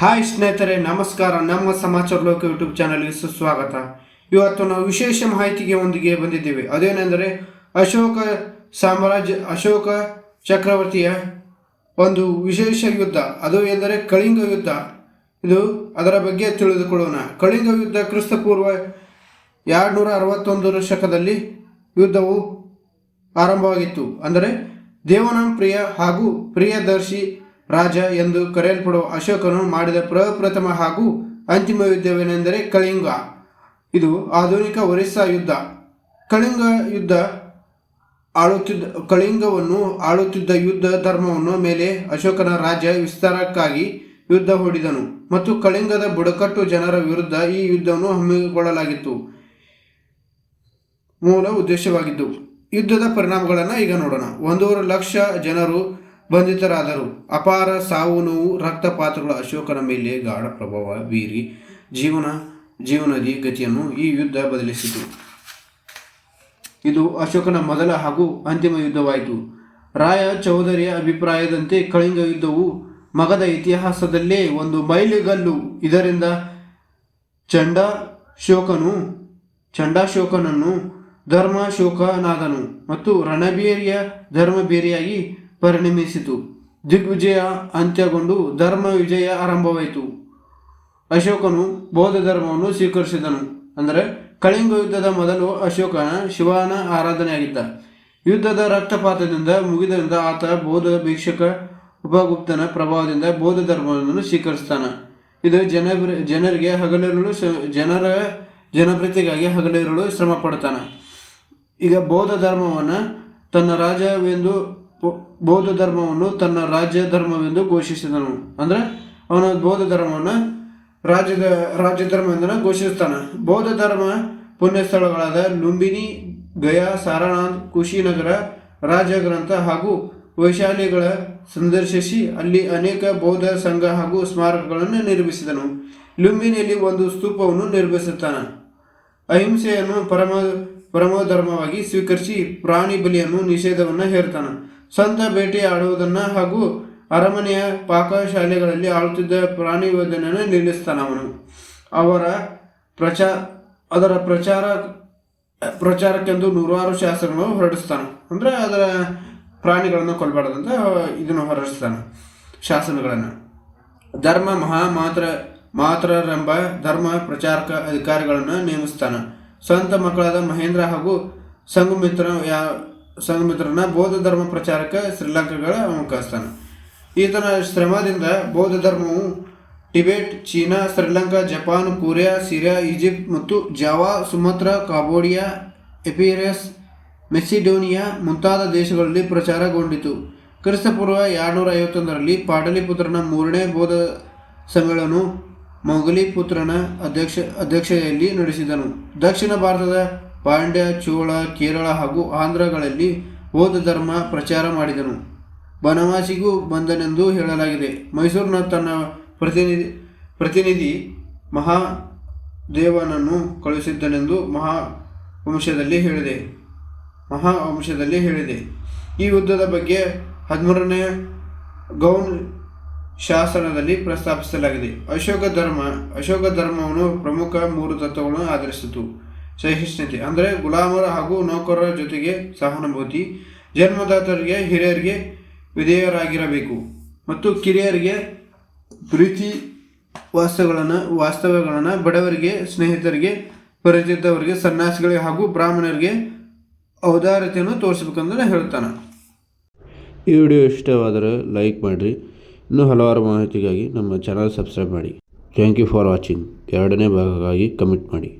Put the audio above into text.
Hi ಸ್ನೇಹಿತರೆ, ನಮಸ್ಕಾರ. ನಮ್ಮ ಸಮಾಚಾರ ಲೋಕ ಯೂಟ್ಯೂಬ್ ಚಾನಲ್ಗೆ ಸುಸ್ವಾಗತ. ಇವತ್ತು ನಾವು ವಿಶೇಷ ಮಾಹಿತಿಗೆ ಒಂದಿಗೆ ಬಂದಿದ್ದೇವೆ. ಅದೇನೆಂದರೆ ಅಶೋಕ ಸಾಮ್ರಾಜ್ಯ, ಅಶೋಕ ಚಕ್ರವರ್ತಿಯ ಒಂದು ವಿಶೇಷ ಯುದ್ಧ. ಅದು ಎಂದರೆ ಕಳಿಂಗ ಯುದ್ಧ. ಇದು ಅದರ ಬಗ್ಗೆ ತಿಳಿದುಕೊಳ್ಳೋಣ. ಕಳಿಂಗ ಯುದ್ಧ ಕ್ರಿಸ್ತಪೂರ್ವ ಎರಡುನೂರ ಅರವತ್ತೊಂದರ ಶಕದಲ್ಲಿ ಯುದ್ಧವು ಆರಂಭವಾಗಿತ್ತು. ಅಂದರೆ ದೇವನಾಂಪ್ರಿಯ ಹಾಗೂ ಪ್ರಿಯದರ್ಶಿ ರಾಜ ಎಂದು ಕರೆಯಲ್ಪಡುವ ಅಶೋಕನು ಮಾಡಿದ ಪ್ರಪ್ರಥಮ ಹಾಗೂ ಅಂತಿಮ ಯುದ್ಧವೇನೆಂದರೆ ಕಳಿಂಗ. ಇದು ಆಧುನಿಕ ಒರಿಸ್ಸಾ ಯುದ್ಧ. ಕಳಿಂಗ ಯುದ್ಧ ಆಳುತ್ತಿದ್ದ, ಕಳಿಂಗವನ್ನು ಆಳುತ್ತಿದ್ದ ಯುದ್ಧ ಧರ್ಮವನ್ನು ಮೇಲೆ ಅಶೋಕನ ರಾಜ್ಯ ವಿಸ್ತಾರಕ್ಕಾಗಿ ಯುದ್ಧ ಹೂಡಿದನು ಮತ್ತು ಕಳಿಂಗದ ಬುಡಕಟ್ಟು ಜನರ ವಿರುದ್ಧ ಈ ಯುದ್ಧವನ್ನು ಹಮ್ಮಿಕೊಳ್ಳಲಾಗಿತ್ತು. ಮೂಲ ಉದ್ದೇಶವಾಗಿದ್ದು, ಯುದ್ಧದ ಪರಿಣಾಮಗಳನ್ನು ಈಗ ನೋಡೋಣ. ಒಂದೂವರೆ ಲಕ್ಷ ಜನರು ಬಂಧಿತರಾದರು. ಅಪಾರ ಸಾವು ನೋವು, ರಕ್ತಪಾತಗಳು ಅಶೋಕನ ಮೇಲೆ ಗಾಢ ಪ್ರಭಾವ ಬೀರಿ ಜೀವನ, ಜೀವನದಿ ಗತಿಯನ್ನು ಈ ಯುದ್ಧ ಬದಲಿಸಿತು. ಇದು ಅಶೋಕನ ಮೊದಲ ಹಾಗೂ ಅಂತಿಮ ಯುದ್ಧವಾಯಿತು. ರಾಯ ಚೌಧರಿಯ ಅಭಿಪ್ರಾಯದಂತೆ ಕಳಿಂಗ ಯುದ್ಧವು ಮಗದ ಇತಿಹಾಸದಲ್ಲೇ ಒಂದು ಮೈಲಿಗಲ್ಲು. ಇದರಿಂದ ಚಂಡಾಶೋಕನು, ಚಂಡಾಶೋಕನನ್ನು ಧರ್ಮಶೋಕನಾದನು ಮತ್ತು ರಣಬೇರಿಯ ಧರ್ಮಬೇರಿಯಾಗಿ ಪರಿಣಮಿಸಿತು. ದಿಗ್ವಿಜಯ ಅಂತ್ಯಗೊಂಡು ಧರ್ಮ ವಿಜಯ ಆರಂಭವಾಯಿತು. ಅಶೋಕನು ಬೌದ್ಧ ಧರ್ಮವನ್ನು ಸ್ವೀಕರಿಸಿದನು. ಅಂದರೆ ಕಳಿಂಗ ಯುದ್ಧದ ಮೊದಲು ಅಶೋಕನ ಶಿವನ ಆರಾಧನೆಯಾಗಿದ್ದ. ಯುದ್ಧದ ರಕ್ತಪಾತದಿಂದ ಮುಗಿದರಿಂದ ಆತ ಬೌದ್ಧ ಭೀಕ್ಷಕ ಉಪಗುಪ್ತನ ಪ್ರಭಾವದಿಂದ ಬೌದ್ಧ ಧರ್ಮವನ್ನು ಸ್ವೀಕರಿಸ್ತಾನ. ಇದು ಜನ ಜನರಿಗೆ ಹಗಲಿರುಳು ಜನರ ಜನಪ್ರೀತಿಗಾಗಿ ಹಗಲಿರುಳು ಶ್ರಮ ಪಡ್ತಾನೆ ಈಗ ಬೌದ್ಧ ಧರ್ಮವನ್ನು ತನ್ನ ರಾಜ್ಯವೆಂದು ಬೌದ್ಧ ಧರ್ಮವನ್ನು ತನ್ನ ರಾಜ್ಯ ಧರ್ಮವೆಂದು ಘೋಷಿಸಿದನು. ಅಂದರೆ ಅವನು ಬೌದ್ಧ ಧರ್ಮವನ್ನು ರಾಜ್ಯದ, ರಾಜ್ಯ ಧರ್ಮವೆಂದು ಘೋಷಿಸ್ತಾನೆ. ಬೌದ್ಧ ಧರ್ಮ ಪುಣ್ಯ ಸ್ಥಳಗಳಾದ ಲುಂಬಿನಿ, ಗಯಾ, ಸಾರನಾಥ್, ಕುಶಿನಗರ, ರಾಜಗ್ರಂಥ ಹಾಗೂ ವೈಶಾಲಿಗಳ ಸಂದರ್ಶಿಸಿ ಅಲ್ಲಿ ಅನೇಕ ಬೌದ್ಧ ಸಂಘ ಹಾಗೂ ಸ್ಮಾರಕಗಳನ್ನು ನಿರ್ಮಿಸಿದನು. ಲುಂಬಿನಿಯಲ್ಲಿ ಒಂದು ಸ್ತೂಪವನ್ನು ನಿರ್ಮಿಸುತ್ತಾನೆ. ಅಹಿಂಸೆಯನ್ನು ಪರಮ, ಪರಮಧರ್ಮವಾಗಿ ಸ್ವೀಕರಿಸಿ ಪ್ರಾಣಿ ಬಲಿಯನ್ನು ನಿಷೇಧವನ್ನು ಹೇರ್ತಾನೆ. ಸ್ವಂತ ಭೇಟಿ ಆಡುವುದನ್ನು ಹಾಗೂ ಅರಮನೆಯ ಪಾಕಶಾಲೆಗಳಲ್ಲಿ ಆಳುತ್ತಿದ್ದ ಪ್ರಾಣಿ ವಧೆಯನ್ನು ನಿಲ್ಲಿಸ್ತಾನೆ ಅವನು ಅವರ ಪ್ರಚಾರ ಅದರ ಪ್ರಚಾರ, ಪ್ರಚಾರಕ್ಕೆಂದು ನೂರಾರು ಶಾಸನಗಳು ಹೊರಡಿಸ್ತಾನೆ. ಅಂದರೆ ಅದರ ಪ್ರಾಣಿಗಳನ್ನು ಕೊಲ್ಬಾರ್ದಂತ ಇದನ್ನು ಹೊರಡಿಸ್ತಾನೆ ಶಾಸನಗಳನ್ನು. ಧರ್ಮ ಮಹಾ ಮಾತ್ರ ಮಾತ್ರರೆಂಬ ಧರ್ಮ ಪ್ರಚಾರಕ ಅಧಿಕಾರಿಗಳನ್ನು ನೇಮಿಸ್ತಾನೆ. ಸ್ವಂತ ಮಕ್ಕಳಾದ ಮಹೇಂದ್ರ ಹಾಗೂ ಸಂಘಮಿತ್ರ ಯಾ ಸಂಘಮಿತ್ರನ ಬೌದ್ಧ ಧರ್ಮ ಪ್ರಚಾರಕ ಶ್ರೀಲಂಕಾಗಳ ಕಳಿಸ್ತಾನೆ ಈತನ ಶ್ರಮದಿಂದ ಬೌದ್ಧ ಧರ್ಮವು Tibet, China, Sri Lanka, Japan, Korea, Syria, Egypt ಮತ್ತು Java, Sumatra, Cambodia, Epirus, Macedonia ಮುಂತಾದ ದೇಶಗಳಲ್ಲಿ ಪ್ರಚಾರಗೊಂಡಿತು. ಕ್ರಿಸ್ತಪೂರ್ವ ಎರಡುನೂರ ಐವತ್ತೊಂದರಲ್ಲಿ ಪಾಟಲಿಪುತ್ರನ ಮೂರನೇ ಬೌದ್ಧ ಸಮ್ಮೇಳನವು ಮೊಘಲಿಪುತ್ರನ ಅಧ್ಯಕ್ಷ ಅಧ್ಯಕ್ಷತೆಯಲ್ಲಿ ನಡೆಸಿದನು. ದಕ್ಷಿಣ ಭಾರತದ ಪಾಂಡ್ಯ, ಚೋಳ, ಕೇರಳ ಹಾಗೂ ಆಂಧ್ರಗಳಲ್ಲಿ ಬೌದ್ಧ ಧರ್ಮ ಪ್ರಚಾರ ಮಾಡಿದನು. ಬನವಾಸಿಗೂ ಬಂದನೆಂದು ಹೇಳಲಾಗಿದೆ. ಮೈಸೂರಿನ ತನ್ನ ಪ್ರತಿನಿಧಿ ಪ್ರತಿನಿಧಿ ಮಹಾದೇವನನ್ನು ಕಳುಹಿಸಿದ್ದನೆಂದು ಮಹಾವಂಶದಲ್ಲಿ ಹೇಳಿದೆ. ಮಹಾವಂಶದಲ್ಲಿ ಹೇಳಿದೆ. ಈ ಯುದ್ಧದ ಬಗ್ಗೆ ಹದಿಮೂರನೇ ಗೌನ್ ಶಾಸನದಲ್ಲಿ ಪ್ರಸ್ತಾಪಿಸಲಾಗಿದೆ. ಅಶೋಕ ಧರ್ಮ, ಅಶೋಕ ಧರ್ಮವನ್ನು ಪ್ರಮುಖ ಮೂರು ತತ್ವಗಳನ್ನು ಆಧರಿಸಿತು. ಸಹಿಷ್ಣುತೆ. ಅಂದರೆ ಗುಲಾಮರ ಹಾಗೂ ನೌಕರರ ಜೊತೆಗೆ ಸಹಾನುಭೂತಿ. ಜನ್ಮದಾತರಿಗೆ, ಹಿರಿಯರಿಗೆ ವಿಧೇಯರಾಗಿರಬೇಕು. ಮತ್ತು ಕಿರಿಯರಿಗೆ ಪ್ರೀತಿ ವಾಸ್ತವಗಳನ್ನು ವಾಸ್ತವ್ಯಗಳನ್ನು, ಬಡವರಿಗೆ, ಸ್ನೇಹಿತರಿಗೆ, ಪರಿಚಿತವರಿಗೆ, ಸನ್ಯಾಸಿಗಳಿಗೆ ಹಾಗೂ ಬ್ರಾಹ್ಮಣರಿಗೆ ಔದಾರ್ಯತೆಯನ್ನು ತೋರಿಸ್ಬೇಕಂದ್ರೆ ಹೇಳ್ತಾನೆ ಈ ವಿಡಿಯೋ ಇಷ್ಟವಾದರೆ ಲೈಕ್ ಮಾಡಿರಿ. ಇನ್ನೂ ಹಲವಾರು ಮಾಹಿತಿಗಾಗಿ ನಮ್ಮ ಚಾನಲ್ ಸಬ್ಸ್ಕ್ರೈಬ್ ಮಾಡಿ. Thank you for watching. ಎರಡನೇ ಭಾಗಕ್ಕಾಗಿ ಕಮೆಂಟ್ ಮಾಡಿ.